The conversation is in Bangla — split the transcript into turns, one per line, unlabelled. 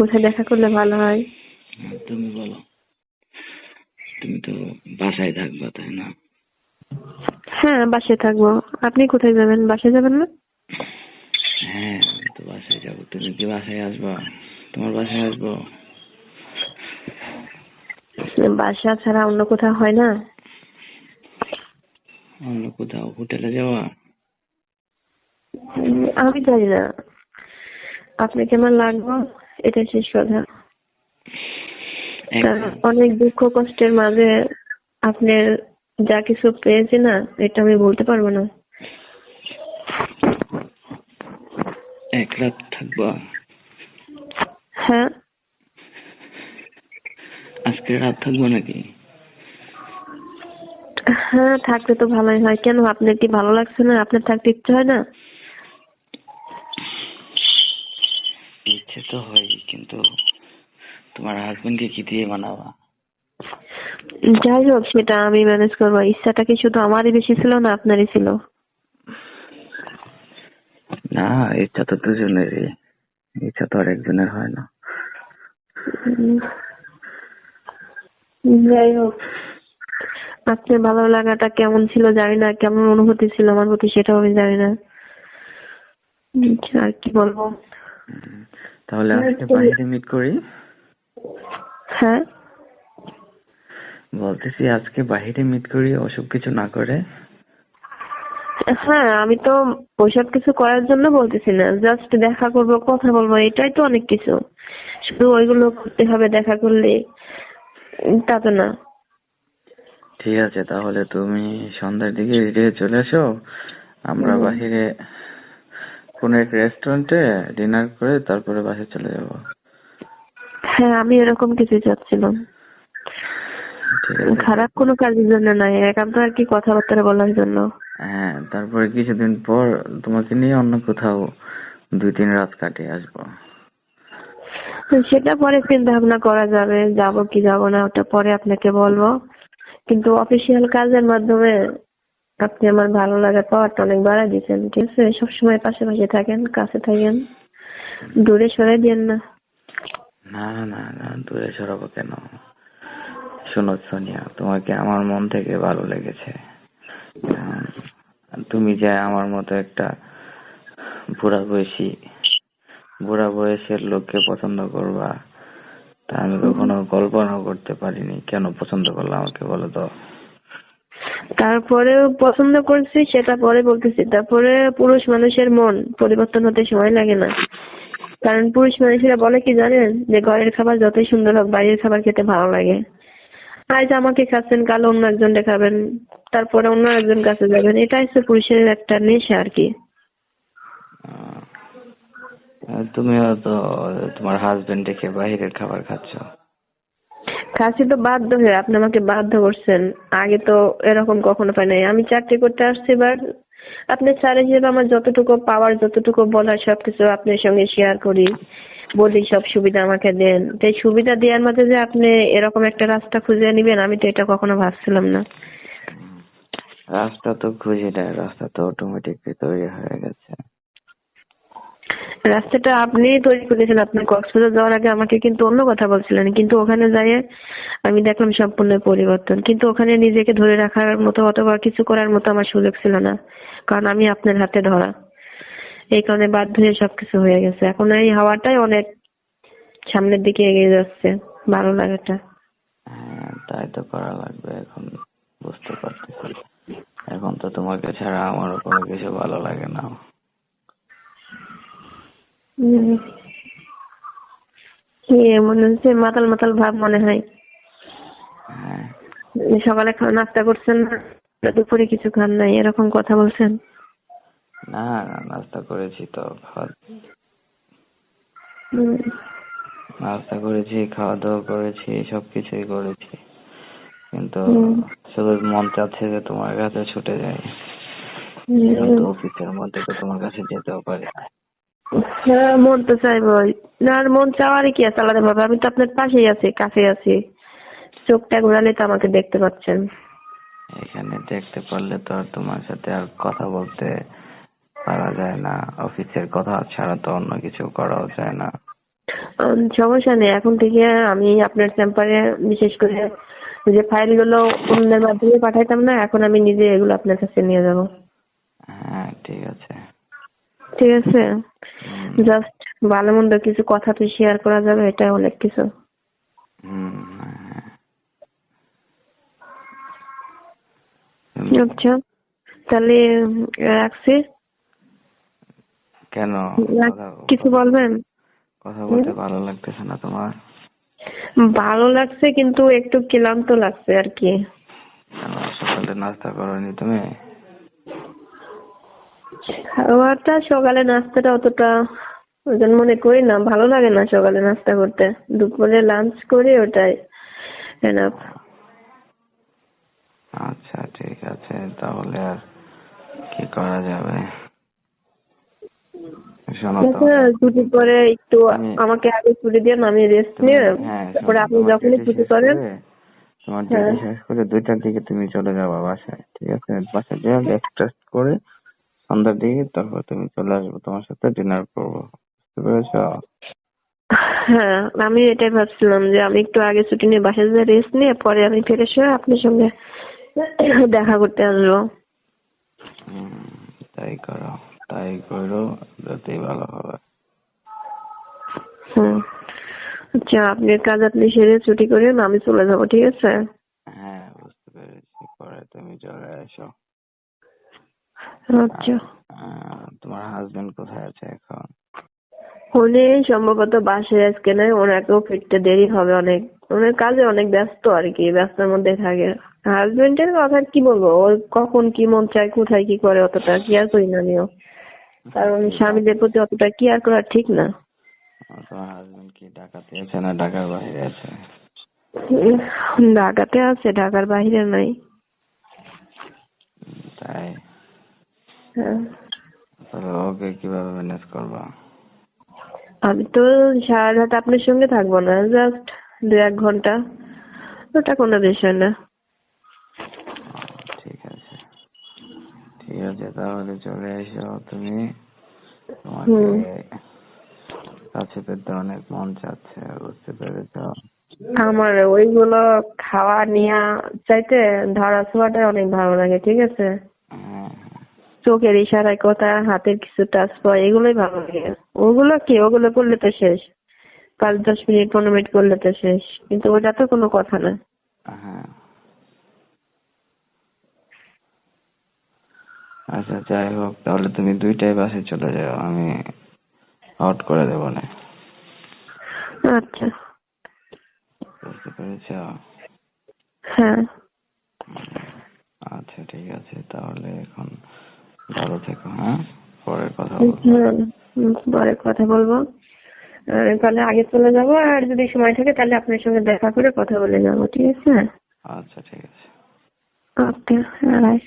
কোথায় দেখা করলে ভালো হয়?
তুমি বলো। তুমি তো বাসায় থাকবা তাই না?
হ্যাঁ বাসায় থাকব। আপনি কোথায় যাবেন? বাসায় যাবেন না?
হ্যাঁ আমি তো বাসায় যাব। তুমি কি বাসায় আসবা? তোমার বাসায় আসব?
বাসা ছাড়া অন্য কোথাও হয় না।
অন্য কোথাও? হোটেলে যাওয়া?
আমি জানি না। আপনাকে আমার লাগবে? এটা শেষ কথা। অনেক দুঃখ কষ্টের মাঝে আপনি যা কিছু পেয়েছি না এটা আমি বলতে পারব না।
এক রাত থাকবা।
হ্যাঁ।
আজকে রাত থাকব নাকি?
হ্যাঁ থাকলে তো ভালোই হয়। কেন আপনার কি ভালো লাগছে না? আপনার থাকতে ইচ্ছে হয় না
ইচ্ছে তো হয় কিন্তু হাজবেন্ডকে কি দিয়ে বানাবা?
যাই হোক সেটা আমি ম্যানেজ করব। ইচ্ছাটা কি শুধু আমারই বেশি ছিল না আপনারই ছিল?
না ইচ্ছা তো দুজনেরই। ইচ্ছা তো আর একজনের হয় না।
যাই হোক। আপনার ভালো লাগাটা কেমন ছিল জানি না কেমন অনুভূতি ছিল আমার প্রতি সেটাও আমি জানি না। আর কি বলব?
তাহলে আজকে বাইরে মিট করি।
হ্যাঁ?
বলতেছি আজকে বাইরে মিট করি অসুখ কিছু না করে।
হ্যাঁ আমি তো ওইসব কিছু করার জন্য বলতেছি না। জাস্ট দেখা করব কথা বলব এটাই তো অনেক কিছু। শুধু ওইগুলো করতে হবে দেখা করলে তা তো না।
ঠিক আছে তাহলে তুমি সন্ধ্যার দিকে রেডি হয়ে চলে এসো। আমরা বাহিরে কোনো এক রেস্টুরেন্টে ডিনার করে তারপরে বাসায় চলে যাব।
হ্যাঁ আমি এরকম কিছু চাচ্ছিলাম। খারাপ কোনো কাজের জন্য নয় একান্ত আর কি কথাবার্তা বলার জন্য।
হ্যাঁ তারপরে কিছুদিন পর তোমাকে নিয়ে অন্য কোথাও দুই তিন রাত কাটিয়ে আসব।
সেটা পরে চিন্তা ভাবনা করা যাবে যাব কি যাব না ওটা পরে আপনাকে বলব। কিন্তু অফিসিয়াল কাজের মাধ্যমে আপনি আমার ভালো লাগা পাওয়ারটা অনেক বাড়া দিচ্ছেন ঠিক আছে? সবসময় পাশাপাশি থাকেন কাছে থাকেন। দূরে সরে দিন না।
না না না দূরে সরাবো কেন? শোনো সোনিয়া তোমাকে আমার মন থেকে ভালো লেগেছে। তুমি যে আমার মতো একটা বুড়া বয়সী বুড়া বয়সের লোককে পছন্দ করবা তা আমি কখনো কল্পনাও করতে পারিনি। কেন পছন্দ করলে আমাকে বলো তো?
তারপরেও পছন্দ করছি সেটা পরে বলতেছি। তারপরে পুরুষ মানুষের মন পরিবর্তন হতে সময় লাগে না। কারণ পুরুষ মানুষেরা বলে কি জানেন? যে ঘরের খাবার যতই সুন্দর হোক বাইরের খাবার খেতে ভালো লাগে। আজ আমাকে খাচ্ছেন কাল অন্য একজন দেখাবেন তারপরে অন্য একজন কাছে যাবেন এটা হচ্ছে পুরুষের একটা নেশা আর কি।
তুমিও তো তোমার হাজবেন্ড দেখে বাইরের খাবার খাচ্ছ।
খাসি তো বাধ্য হয়ে আপনি আমাকে বাধ্য করছেন। আগে তো এরকম কখনো পাই নাই। আমি চাকরি করতে আসছি এবার আপনি স্যার হিসেবে আমার যতটুকু পাওয়ার, যতটুকু বলার, সবকিছু আপনার সঙ্গে শেয়ার করি। বলি সব সুবিধা আমাকে দেন। তো এই সুবিধা দেওয়ার মাঝে যে আপনি এরকম একটা রাস্তা খুঁজে নেবেন, আমি তো এটা কখনো ভাবছিলাম না।
রাস্তা তো খুঁজে দেয় রাস্তা তো অটোমেটিকলি তৈরি হয়ে গেছে।
রাস্তাটা আপনি তৈরি করেছেন আপনি কক্সবাজার যাওয়ার আগে আমাকে কিন্তু অন্য কথা বলছিলেন, কিন্তু ওখানে যাইয়ে আমি দেখলাম সম্পূর্ণ পরিবর্তন। কিন্তু ওখানে নিজেকে ধরে রাখার মতো অথবা কিছু করার মতো আমার সুযোগ ছিল না, কারণ আমি আপনার হাতে ধরা। এই কারণে বাধ্য হয়ে সবকিছু হয়ে গেছে। এখন এই হাওয়াটাই অনেক সামনের দিকে এগিয়ে যাচ্ছে, ভালো লাগাটা।
হ্যাঁ তাই তো করা লাগবে এখন, বুঝতে পারতেছি। এখন তো তোমাকে ছাড়া আমারও কোনো কিছু ভালো লাগে না।
মনে হচ্ছে? মাতাল মাতাল ভাব মনে হয়।
হ্যাঁ।
সকালে নাস্তা করছেন না দুপুরে কিছু খান নাই এরকম কথা বলছেন।
না না নাস্তা করেছি তো খাওয়া নাস্তা করেছি খাওয়া দাওয়া করেছি সবকিছুই করেছি। কিন্তু শুধু মন চাচ্ছে যে তোমার কাছে ছুটে যাই। অফিসের মধ্যে তো তোমার কাছে যেতেও পারি না।
হ্যাঁ মন তো চাইবই না আর মন চাওয়ারই কি আছে আলাদা ভাবে আমি তো আপনার পাশেই আছি কাছে আছি। চোখটা ঘোরালে তো আমাকে দেখতে পাচ্ছেন।
এখানে দেখতে পারলে তো আর তোমার সাথে আর কথা বলতে পারা যায় না। অফিসের কথা ছাড়া তো অন্য কিছু করাও যায় না।
সমস্যা নেই। এখন থেকে আমি আপনার চেম্বারে বিশেষ করে যে ফাইলগুলো অন্যের মাধ্যমে পাঠাইতাম না এখন আমি নিজে এগুলো আপনার কাছে নিয়ে যাব।
হ্যাঁ ঠিক আছে।
ঠিক আছে? জাস্ট ভালো মন্দ কিছু কথা তো শেয়ার করা যাবে এটা অনেক কিছু। আচ্ছা তাহলে রাখছি।
কেন?
কিছু বলবেন?
কথা বলতে ভালো লাগতেছে না তোমার।
ভালো লাগছে কিন্তু একটু ক্লান্ত লাগছে আর কি।
সকালে নাস্তা করনি তুমি?
খাওয়াটা সকালে নাস্তাটা অতটা ওজন মনে করি না। ভালো লাগে না সকালে নাস্তা করতে। দুপুরে লাঞ্চ করি ওটাই এনাফ
আচ্ছা ঠিক আছে। তাহলে আর কি করা যাবে?
আচ্ছা ছুটি করে একটু আমাকে আগে ছুটি দিয়ে আমি রেস্ট নিয়ে
হ্যাঁ,
তারপরে আপনি যখনই ছুটি করেন।
তোমার
হ্যাঁ।
ডিউটি শেষ করে দুইটার দিকে তুমি চলে যাবা বাসায় ঠিক আছে? বাসায় যেয়ে রেস্ট করে সন্ধ্যার দিকে তারপর তুমি চলে আসবে তোমার সাথে ডিনার করব। বুঝতে পেরেছ?
হ্যাঁ আমি এটাই ভাবছিলাম যে আমি একটু আগে ছুটি নিয়ে বাসায় যেয়ে রেস্ট নিয়ে পরে আমি ফ্রেশ হয়ে আপনার সঙ্গে দেখা করতে আসব।
তাই করো তাই করো যতই ভালো হবে।
হুম আচ্ছা আপনার কাজ আপনি সেরে ছুটি করেন আমি চলে যাব ঠিক আছে
হ্যাঁ বুঝতে পেরেছি পরে তুমি চলে এসো
আচ্ছা
তোমার হাজবেন্ড কোথায় আছে এখন?
উনি সম্ভবত বাসায় আজকে নাই ওনাকেও ফিরতে দেরি হবে অনেক। ওনার কাজে অনেক ব্যস্ত আর কি ব্যস্তর মধ্যে থাকে। হাজবেন্ডের কথা কি বলব? ওর কখন কি মন চায় কোথায় কি করে অতটা কেয়ার করি না আমিও। কারণ স্বামীদের প্রতি অতটা কেয়ার করা ঠিক না।
তোমার হাজবেন্ড কি ঢাকাতে আছে না ঢাকার বাইরে আছে?
ঢাকাতে আছে ঢাকার বাইরে নাই।
তাই?
হ্যাঁ।
ওকে কীভাবে ম্যানেজ করবা?
আমি তো সারা রাত আপনার সঙ্গে থাকব না জাস্ট দু এক ঘণ্টা। ওটা কোনো বিষয় না।
ঠিক আছে। ঠিক আছে তাহলে চলে এসো তুমি। তোমাকে। কাছে পেতে অনেক মন চাচ্ছে বুঝতে পেরেছ?
আমার ওইগুলো খাওয়া নেওয়া চাইতে ধরা ছোঁয়াটা অনেক ভালো লাগে ঠিক আছে? চোখের ইশারায় কথা হাতের কিছু টাচ পাওয়া এগুলোই ভালো লাগে। ওগুলো কি? ওগুলো করলে তো শেষ। পাঁচ দশ মিনিট পনেরো মিনিট করলে তো শেষ। কিন্তু ওটা তো কোনো কথা না।
হ্যাঁ। আচ্ছা যাই হোক তাহলে তুমি দুইটাই বাসে চলে যাও। আমি আউট করে দেবো না।
আচ্ছা।
বুঝতে পেরেছ?
হ্যাঁ।
আচ্ছা ঠিক আছে। তাহলে এখন ভালো থেকো হ্যাঁ? পরে কথা
পরে কথা বলব। তাহলে আগে চলে যাব আর যদি সময় থাকে তাহলে আপনার সঙ্গে দেখা করে কথা বলে যাব ঠিক আছে?
আচ্ছা ঠিক আছে।
Okay right